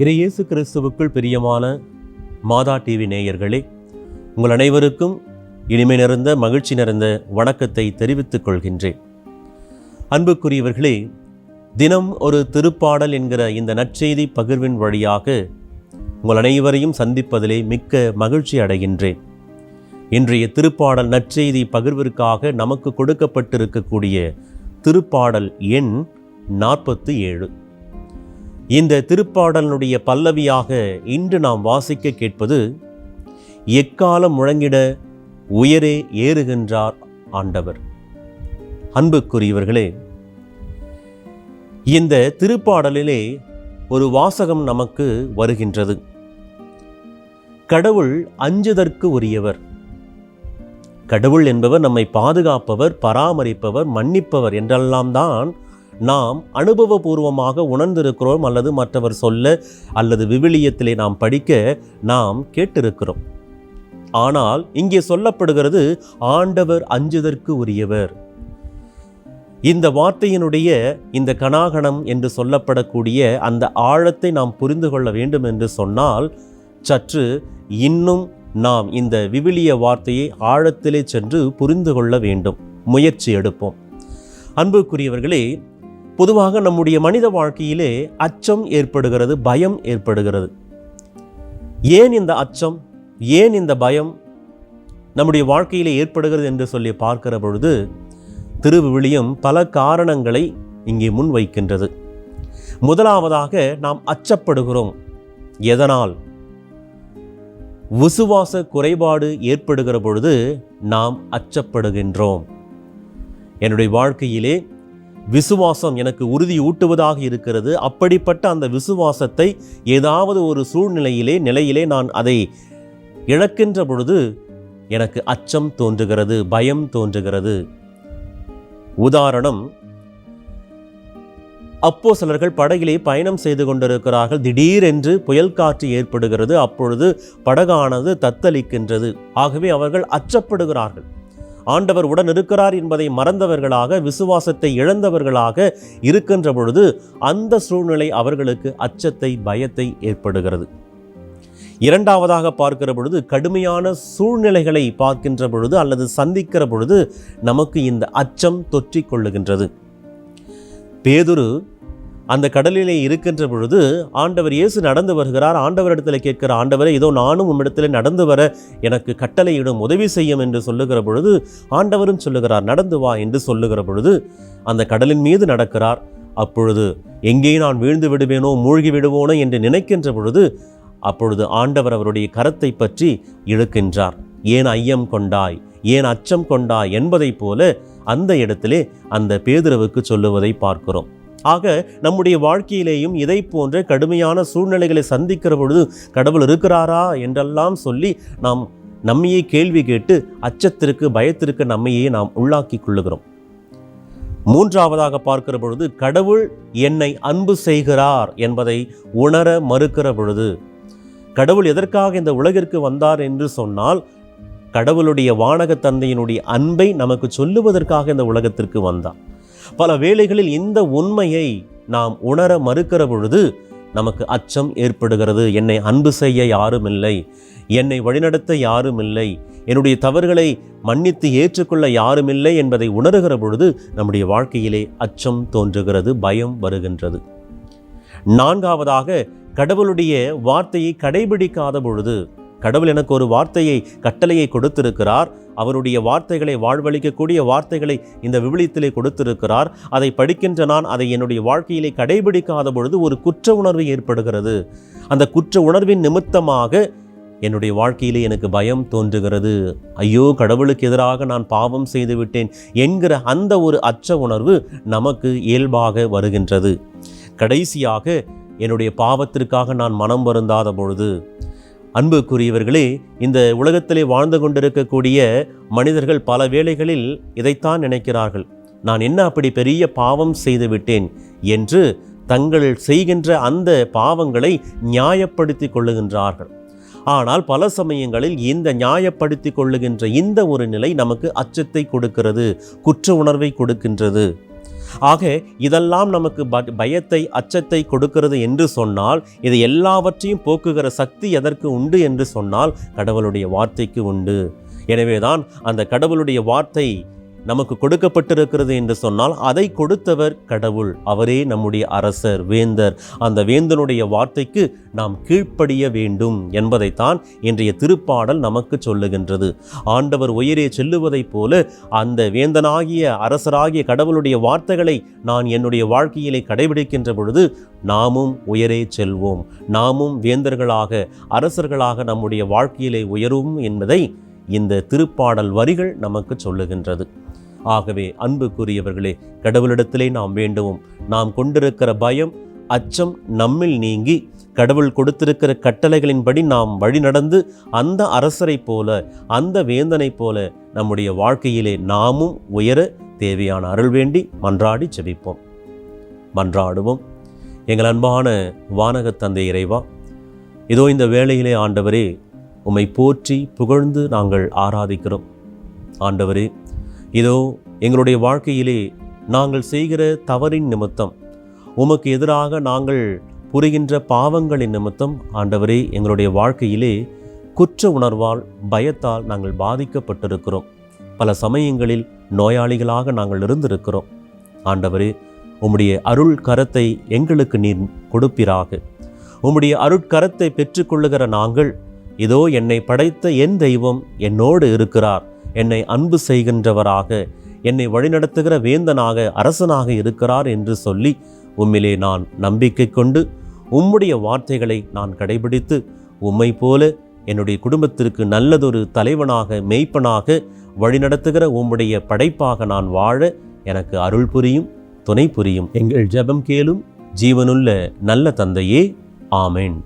இறையேசு கிறிஸ்துவுக்குள் பிரியமான மாதா டிவி நேயர்களே உங்கள் அனைவருக்கும் இனிமை நிறைந்த மகிழ்ச்சி நிறைந்த வணக்கத்தை தெரிவித்துக் கொள்கின்றேன். அன்புக்குரியவர்களே தினம் ஒரு திருப்பாடல் என்கிற இந்த நற்செய்தி பகிர்வின் வழியாக உங்கள் அனைவரையும் சந்திப்பதிலே மிக்க மகிழ்ச்சி அடைகின்றேன். இன்றைய திருப்பாடல் நற்செய்தி பகிர்விற்காக நமக்கு கொடுக்கப்பட்டிருக்கக்கூடிய திருப்பாடல் எண் நாற்பத்து ஏழு. இந்த திருப்பாடலினுடைய பல்லவியாக இன்று நாம் வாசிக்க கேட்பது எக்காலம் முழங்கிட உயரே ஏறுகின்றார் ஆண்டவர். அன்புக்குரியவர்களே இந்த திருப்பாடலிலே ஒரு வாசகம் நமக்கு வருகின்றது. கடவுள் அஞ்சுதற்கு உரியவர். கடவுள் என்பவர் நம்மை பாதுகாப்பவர் பராமரிப்பவர் மன்னிப்பவர் என்றெல்லாம் தான் நாம் அனுபவபூர்வமாக உணர்ந்திருக்கிறோம் அல்லது மற்றவர் சொல்ல அல்லது விவிலியத்திலே நாம் படிக்க நாம் கேட்டிருக்கிறோம். ஆனால் இங்கே சொல்லப்படுகிறது ஆண்டவர் அஞ்சுதற்கு உரியவர். இந்த வார்த்தையினுடைய இந்த கனாகணம் என்று சொல்லப்படக்கூடிய அந்த ஆழத்தை நாம் புரிந்து கொள்ள வேண்டும் என்று சொன்னால் சற்று இன்னும் நாம் இந்த விவிலிய வார்த்தையை ஆழத்திலே சென்று புரிந்து கொள்ள வேண்டும். முயற்சி எடுப்போம். அன்புக்குரியவர்களே பொதுவாக நம்முடைய மனித வாழ்க்கையிலே அச்சம் ஏற்படுகிறது பயம் ஏற்படுகிறது. ஏன் இந்த அச்சம்? ஏன் இந்த பயம்? நம்முடைய வாழ்க்கையிலே ஏற்படுகிறது என்று சொல்லி பார்க்கிற பொழுது திருவிவிலியம் பல காரணங்களை இங்கே முன்வைக்கின்றது. முதலாவதாக நாம் அச்சப்படுகிறோம். எதனால்? விசுவாச குறைபாடு ஏற்படுகிற பொழுது நாம் அச்சப்படுகின்றோம். என்னுடைய வாழ்க்கையிலே விசுவாசம் எனக்கு உறுதி ஊட்டுவதாக இருக்கிறது. அப்படிப்பட்ட அந்த விசுவாசத்தை ஏதாவது ஒரு சூழ்நிலையிலே நிலையிலே நான் அதை இழக்கின்ற பொழுது எனக்கு அச்சம் தோன்றுகிறது பயம் தோன்றுகிறது. உதாரணம் அப்போ சிலர்கள் படகிலே பயணம் செய்து கொண்டிருக்கிறார்கள். திடீரென்று புயல் காற்று ஏற்படுகிறது. அப்பொழுது படகானது தத்தளிக்கின்றது. ஆகவே அவர்கள் அச்சப்படுகிறார்கள். ஆண்டவர் உடன் இருக்கிறார் என்பதை மறந்தவர்களாக விசுவாசத்தை இழந்தவர்களாக இருக்கின்ற பொழுது அந்த சூழ்நிலை அவர்களுக்கு அச்சத்தை பயத்தை ஏற்படுகிறது. இரண்டாவதாக பார்க்கிற பொழுது கடுமையான சூழ்நிலைகளை பார்க்கின்ற பொழுது அல்லது சந்திக்கிற பொழுது நமக்கு இந்த அச்சம் தொற்றிக் கொள்ளுகின்றது பேதுரு அந்த கடலிலே இருக்கின்ற பொழுது ஆண்டவர் இயேசு நடந்து வருகிறார். ஆண்டவரிடத்தில் கேட்கிற ஆண்டவரை இதோ நானும் உம்மிடத்தில் நடந்து வர எனக்கு கட்டளையிடும் உதவி செய்யும் என்று சொல்லுகிற பொழுது ஆண்டவரும் சொல்லுகிறார் நடந்து வா என்று சொல்லுகிற பொழுது அந்த கடலின் மீது நடக்கிறார். அப்பொழுது எங்கே நான் வீழ்ந்து விடுவேனோ மூழ்கி விடுவோனோ என்று நினைக்கின்ற பொழுது அப்பொழுது ஆண்டவர் அவருடைய கரத்தை பற்றி இழுக்கின்றார். ஏன் ஐயம் கொண்டாய்? ஏன் அச்சம் கொண்டாய்? என்பதைப் போல அந்த இடத்திலே அந்த பேதுருவுக்கு சொல்லுவதை பார்க்கிறோம். ஆக நம்முடைய வாழ்க்கையிலேயும் இதை போன்ற கடுமையான சூழ்நிலைகளை சந்திக்கிற பொழுது கடவுள் இருக்கிறாரா என்றெல்லாம் சொல்லி நாம் நம்மையே கேள்வி கேட்டு அச்சத்திற்கு பயத்திற்கு நம்மையே நாம் உள்ளாக்கி கொள்ளுகிறோம். மூன்றாவதாக பார்க்கிற பொழுது கடவுள் என்னை அன்பு செய்கிறார் என்பதை உணர மறுக்கிற பொழுது கடவுள் எதற்காக இந்த உலகிற்கு வந்தார் என்று சொன்னால் கடவுளுடைய வானக தந்தையினுடைய அன்பை நமக்கு சொல்லுவதற்காக இந்த உலகத்திற்கு வந்தார் பல வேளைகளில் இந்த உண்மையை நாம் உணர மறுக்கிற பொழுது நமக்கு அச்சம் ஏற்படுகிறது. என்னை அன்பு செய்ய யாரும் இல்லை. என்னை வழிநடத்த யாரும் இல்லை. என்னுடைய தவறுகளை மன்னித்து ஏற்றுக்கொள்ள யாரும் இல்லை என்பதை உணர்கிற பொழுது நம்முடைய வாழ்க்கையிலே அச்சம் தோன்றுகிறது பயம் வருகின்றது. நான்காவதாக கடவுளுடைய வார்த்தையை கடைபிடிக்காத பொழுது கடவுள் எனக்கு ஒரு வார்த்தையை கட்டளையை கொடுத்திருக்கிறார். அவருடைய வார்த்தைகளை வாழ்வழிக்கக்கூடிய வார்த்தைகளை இந்த விவிலியத்திலே கொடுத்திருக்கிறார். அதை படிக்கின்ற நான் அதை என்னுடைய வாழ்க்கையிலே கடைபிடிக்காத பொழுது ஒரு குற்ற உணர்வு ஏற்படுகிறது. அந்த குற்ற உணர்வின் நிமித்தமாக என்னுடைய வாழ்க்கையிலே எனக்கு பயம் தோன்றுகிறது. ஐயோ கடவுளுக்கு எதிராக நான் பாவம் செய்து விட்டேன் என்கிற அந்த ஒரு அச்ச உணர்வு நமக்கு இயல்பாக வருகின்றது. கடைசியாக என்னுடைய பாவத்திற்காக நான் மனம் வருந்தாத பொழுது அன்புக்குரியவர்களே இந்த உலகத்திலே வாழ்ந்து கொண்டிருக்கக்கூடிய மனிதர்கள் பல வேளைகளில் இதைத்தான் நினைக்கிறார்கள். நான் என்ன அப்படி பெரிய பாவம் செய்து விட்டேன் என்று தங்கள் செய்கின்ற அந்த பாவங்களை நியாயப்படுத்தி கொள்ளுகின்றார்கள். ஆனால் பல சமயங்களில் இந்த நியாயப்படுத்தி கொள்ளுகின்ற இந்த ஒரு நிலை நமக்கு அச்சத்தை கொடுக்கிறது குற்ற உணர்வை கொடுக்கின்றது. ஆக இதெல்லாம் நமக்கு ப- பயத்தை அச்சத்தை கொடுக்கிறது என்று சொன்னால் இது எல்லாவற்றையும் போக்குகிற சக்தி எதற்கு உண்டு என்று சொன்னால் கடவுளுடைய வார்த்தைக்கு உண்டு. எனவேதான் அந்த கடவுளுடைய வார்த்தை நமக்கு கொடுக்கப்பட்டிருக்கிறது என்று சொன்னால் அதை கொடுத்தவர் கடவுள். அவரே நம்முடைய அரசர் வேந்தர். அந்த வேந்தனுடைய வார்த்தைக்கு நாம் கீழ்ப்படிய வேண்டும் என்பதைத்தான் இன்றைய திருப்பாடல் நமக்கு சொல்லுகின்றது. ஆண்டவர் உயரே செல்லுவதைப் போல அந்த வேந்தனாகிய அரசராகிய கடவுளுடைய வார்த்தைகளை நான் என்னுடைய வாழ்க்கையிலே கடைபிடிக்கின்ற பொழுது நாமும் உயரே செல்வோம். நாமும் வேந்தர்களாக அரசர்களாக நம்முடைய வாழ்க்கையிலே உயரும் என்பதை இந்த திருப்பாடல் வரிகள் நமக்கு சொல்லுகின்றது. ஆகவே அன்புக்குரியவர்களே கடவுளிடத்திலே நாம் வேண்டுவோம். நாம் கொண்டிருக்கிற பயம் அச்சம் நம்மில் நீங்கி கடவுள் கொடுத்திருக்கிற கட்டளைகளின்படி நாம் வழிநடந்து அந்த அரசரைப் போல அந்த வேந்தனைப் போல நம்முடைய வாழ்க்கையிலே நாமும் உயர தேவையான அருள் வேண்டி மன்றாடி செபிப்போம் மன்றாடுவோம். எங்கள் அன்பான வானகத் தந்தை இறைவா இதோ இந்த வேளையிலே ஆண்டவரே உம்மை போற்றி புகழ்ந்து நாங்கள் ஆராதிக்கிறோம். ஆண்டவரே இதோ எங்களுடைய வாழ்க்கையிலே நாங்கள் செய்கிற தவறின் நிமித்தம் உமக்கு எதிராக நாங்கள் புரிகின்ற பாவங்களின் நிமித்தம் ஆண்டவரே எங்களுடைய வாழ்க்கையிலே குற்ற உணர்வால் பயத்தால் நாங்கள் பாதிக்கப்பட்டிருக்கிறோம். பல சமயங்களில் நோயாளிகளாக நாங்கள் இருந்திருக்கிறோம். ஆண்டவரே உம்முடைய அருள் கரத்தை எங்களுக்கு நீர் கொடுப்பிறாக உம்முடைய அருட்கரத்தை பெற்றுக்கொள்ளுகிற நாங்கள் இதோ என்னை படைத்த என் தெய்வம் என்னோடு இருக்கிறார். என்னை அன்பு செய்கின்றவராக என்னை வழிநடத்துகிற வேந்தனாக அரசனாக இருக்கிறார் என்று சொல்லி உம்மிலே நான் நம்பிக்கை கொண்டு உம்முடைய வார்த்தைகளை நான் கடைபிடித்து உம்மை போல என்னுடைய குடும்பத்திற்கு நல்லதொரு தலைவனாக மெய்ப்பனாக வழிநடத்துகிற உம்முடைய படைப்பாக நான் வாழ எனக்கு அருள் புரியும் துணை புரியும். எங்கள் ஜெபம் கேளும் ஜீவனுள்ள நல்ல தந்தையே ஆமேன்.